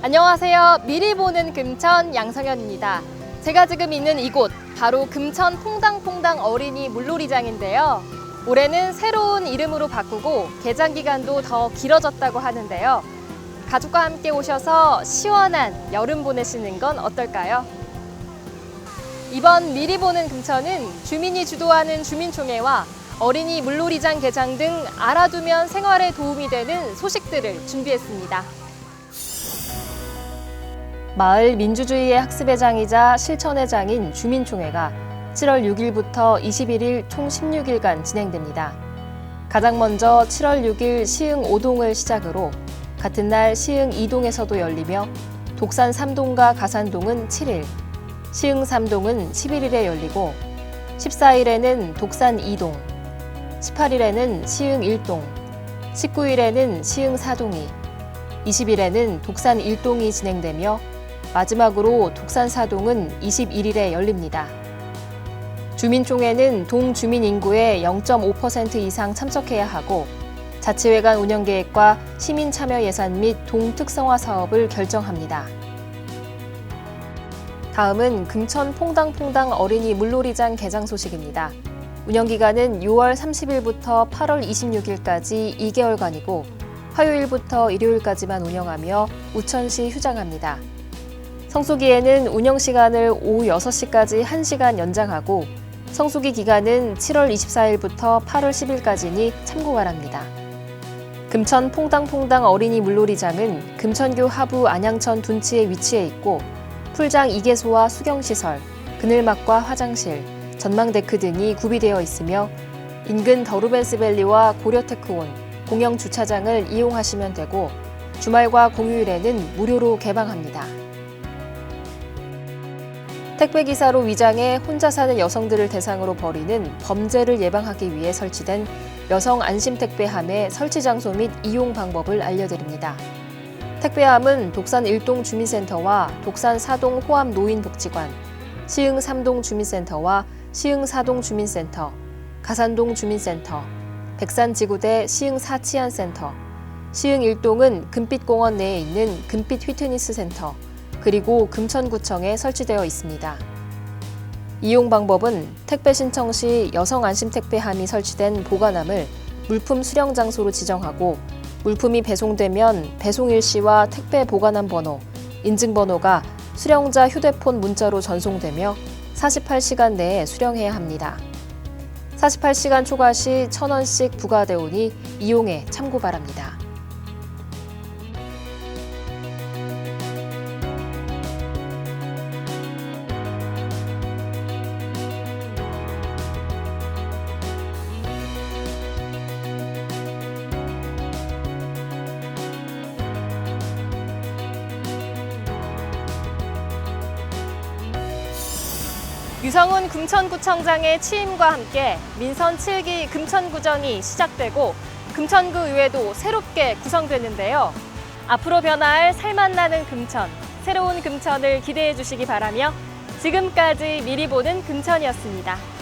안녕하세요. 미리 보는 금천 양성현입니다. 제가 지금 있는 이곳 바로 금천 퐁당퐁당 어린이 물놀이장인데요. 올해는 새로운 이름으로 바꾸고 개장 기간도 더 길어졌다고 하는데요. 가족과 함께 오셔서 시원한 여름 보내시는 건 어떨까요? 이번 미리 보는 금천은 주민이 주도하는 주민총회와 어린이 물놀이장 개장 등 알아두면 생활에 도움이 되는 소식들을 준비했습니다. 마을 민주주의의 학습의 장이자 실천의 장인 주민총회가 7월 6일부터 21일 총 16일간 진행됩니다. 가장 먼저 7월 6일 시흥 5동을 시작으로 같은 날 시흥 2동에서도 열리며 독산 3동과 가산동은 7일, 시흥 3동은 11일에 열리고 14일에는 독산 2동, 18일에는 시흥 1동, 19일에는 시흥 4동이, 20일에는 독산 1동이 진행되며 마지막으로 독산 4동은 21일에 열립니다. 주민총회는 동 주민 인구의 0.5% 이상 참석해야 하고 자치회 간 운영 계획과 시민 참여 예산 및 동 특성화 사업을 결정합니다. 다음은 금천 퐁당퐁당 어린이 물놀이장 개장 소식입니다. 운영 기간은 6월 30일부터 8월 26일까지 2개월간이고 화요일부터 일요일까지만 운영하며 우천시 휴장합니다. 성수기에는 운영 시간을 오후 6시까지 1시간 연장하고 성수기 기간은 7월 24일부터 8월 10일까지니 참고 바랍니다. 금천 퐁당퐁당 어린이 물놀이장은 금천교 하부 안양천 둔치에 위치해 있고 풀장 2개소와 수경시설, 그늘막과 화장실, 전망데크 등이 구비되어 있으며 인근 더루벤스밸리와 고려테크온, 공영 주차장을 이용하시면 되고 주말과 공휴일에는 무료로 개방합니다. 택배기사로 위장해 혼자 사는 여성들을 대상으로 벌이는 범죄를 예방하기 위해 설치된 여성 안심 택배함의 설치 장소 및 이용 방법을 알려드립니다. 택배함은 독산 1동 주민센터와 독산 4동 호암 노인복지관, 시흥 3동 주민센터와 시흥 4동 주민센터, 가산동 주민센터, 백산지구대 시흥 4치안센터, 시흥 1동은 금빛공원 내에 있는 금빛 휘트니스 센터, 그리고 금천구청에 설치되어 있습니다. 이용 방법은 택배 신청 시 여성 안심 택배함이 설치된 보관함을 물품 수령 장소로 지정하고 물품이 배송되면 배송 일시와 택배 보관함 번호, 인증 번호가 수령자 휴대폰 문자로 전송되며 48시간 내에 수령해야 합니다. 48시간 초과 시 1,000원씩 부과되오니 이용에 참고 바랍니다. 유성훈 금천구청장의 취임과 함께 민선 7기 금천구정이 시작되고 금천구 의회도 새롭게 구성됐는데요. 앞으로 변화할 살맛나는 금천, 새로운 금천을 기대해 주시기 바라며 지금까지 미리 보는 금천이었습니다.